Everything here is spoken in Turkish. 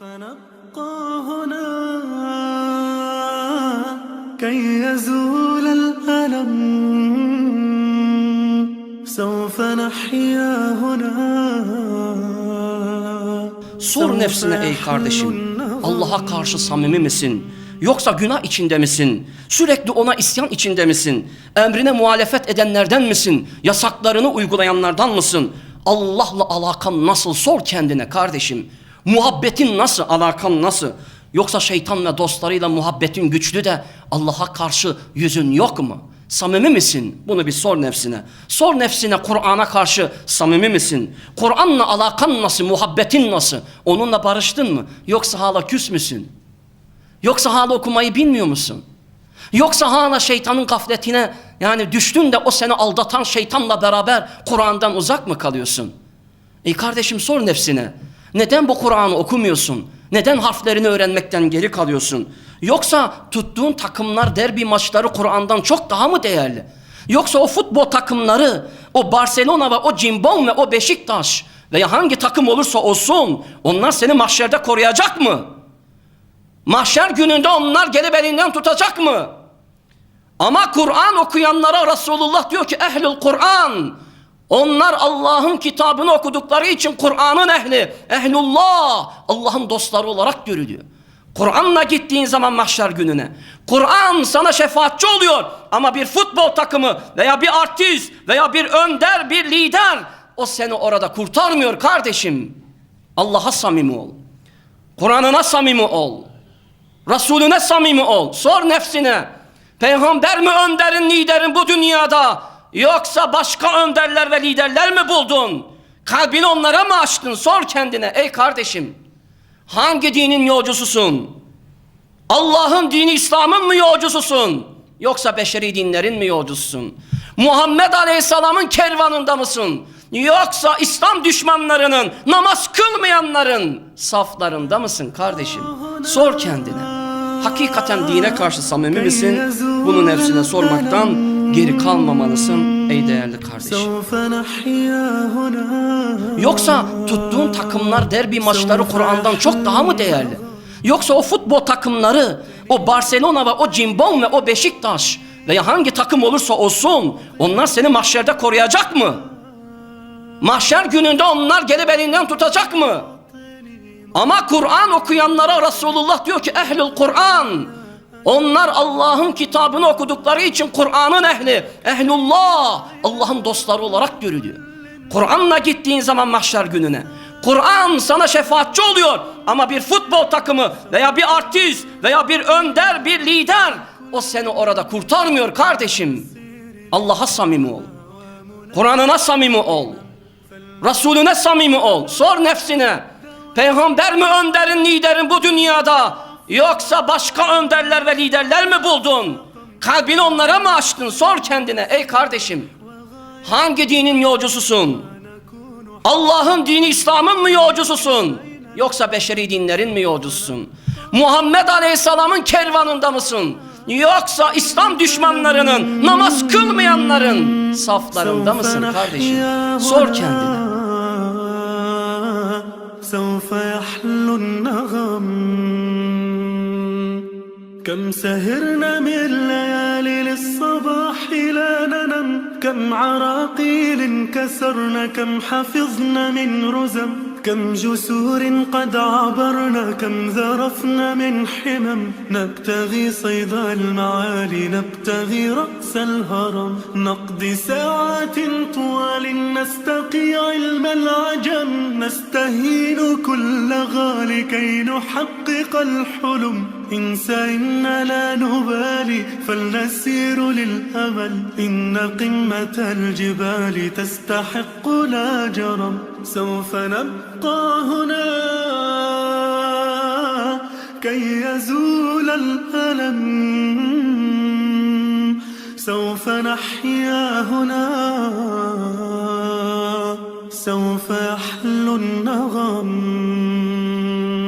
نبقى هنا كي يزول الألم سوف نحيا هنا Sor nefsine ey kardeşim. Allah'a karşı samimi misin? Yoksa günah içinde misin? Sürekli ona isyan içinde misin? Emrine muhalefet edenlerden misin? Yasaklarını uygulayanlardan mısın? Allah'la alakan nasıl? Sor kendine kardeşim. Muhabbetin nasıl? Alakan nasıl? Yoksa şeytan ve dostlarıyla muhabbetin güçlü de Allah'a karşı yüzün yok mu? Samimi misin? Bunu bir sor nefsine. Sor nefsine Kur'an'a karşı samimi misin? Kur'an'la alakan nasıl? Muhabbetin nasıl? Onunla barıştın mı? Yoksa hala küs müsün? Yoksa hala okumayı bilmiyor musun? Yoksa hala şeytanın gafletine yani düştün de o seni aldatan şeytanla beraber Kur'an'dan uzak mı kalıyorsun? Ey kardeşim sor nefsine. Neden bu Kur'an'ı okumuyorsun? Neden harflerini öğrenmekten geri kalıyorsun? Yoksa tuttuğun takımlar derbi maçları Kur'an'dan çok daha mı değerli? Yoksa o futbol takımları, o Barcelona ve o Cimbom ve o Beşiktaş veya hangi takım olursa olsun onlar seni mahşerde koruyacak mı? Mahşer gününde onlar gelip elinden tutacak mı? Ama Kur'an okuyanlara Resulullah diyor ki ehlül Kur'an. Onlar Allah'ın kitabını okudukları için Kur'an'ın ehli, ehlullah, Allah'ın dostları olarak görülüyor. Kur'an'la gittiğin zaman mahşer gününe. Kur'an sana şefaatçi oluyor ama bir futbol takımı veya bir artist veya bir önder, bir lider o seni orada kurtarmıyor kardeşim. Allah'a samimi ol. Kur'an'ına samimi ol. Resulüne samimi ol. Sor nefsine. Peygamber mi önderin, liderin bu dünyada? Yoksa başka önderler ve liderler mi buldun? Kalbini onlara mı açtın? Sor kendine ey kardeşim. Hangi dinin yolcususun? Allah'ın dini İslam'ın mı yolcususun? Yoksa beşeri dinlerin mi yolcususun? Muhammed Aleyhisselam'ın kervanında mısın? Yoksa İslam düşmanlarının, namaz kılmayanların saflarında mısın kardeşim? Sor kendine. Hakikaten dine karşı samimi misin? Bunu nefsine sormaktan geri kalmamalısın ey değerli kardeşim. Yoksa tuttuğun takımlar derbi maçları Kur'an'dan çok daha mı değerli? Yoksa o futbol takımları, o Barcelona ve o Cimbom ve o Beşiktaş veya hangi takım olursa olsun onlar seni mahşerde koruyacak mı? Mahşer gününde onlar gelip elinden tutacak mı? Ama Kur'an okuyanlara Resulullah diyor ki ehlül Kur'an onlar Allah'ın kitabını okudukları için Kur'an'ın ehli, ehlullah, Allah'ın dostları olarak görülüyor. Kur'an'la gittiğin zaman mahşer gününe. Kur'an sana şefaatçi oluyor ama bir futbol takımı veya bir artist veya bir önder, bir lider o seni orada kurtarmıyor kardeşim. Allah'a samimi ol. Kur'an'ına samimi ol. Resulüne samimi ol. Sor nefsine. Peygamber mi önderin, liderin bu dünyada? Yoksa başka önderler ve liderler mi buldun? Kalbini onlara mı açtın? Sor kendine ey kardeşim. Hangi dinin yolcususun? Allah'ın dini İslam'ın mı yolcususun? Yoksa beşeri dinlerin mi yolcususun? Muhammed Aleyhisselam'ın kervanında mısın? Yoksa İslam düşmanlarının, namaz kılmayanların saflarında mısın kardeşim? Sor kendine. سوف يحلو النغم كم سهرنا من ليالي للصباح لا ننم كم عراقيل كسرنا كم حفظنا من رزم كم جسور قد عبرنا كم ذرفنا من حمم. نبتغي صيد المعالي نبتغي رأس الهرم. نقضي ساعات طوال نستقي علم العجم. نستهين كل غالي كي نحقق الحلم. انسى إن لا نبالي فلنسير للأمل. إن قمة الجبال تستحق لا جرم. سوف نبقى هنا كي يزول الألم. سوف نحيا هنا سوف يحلو النغم.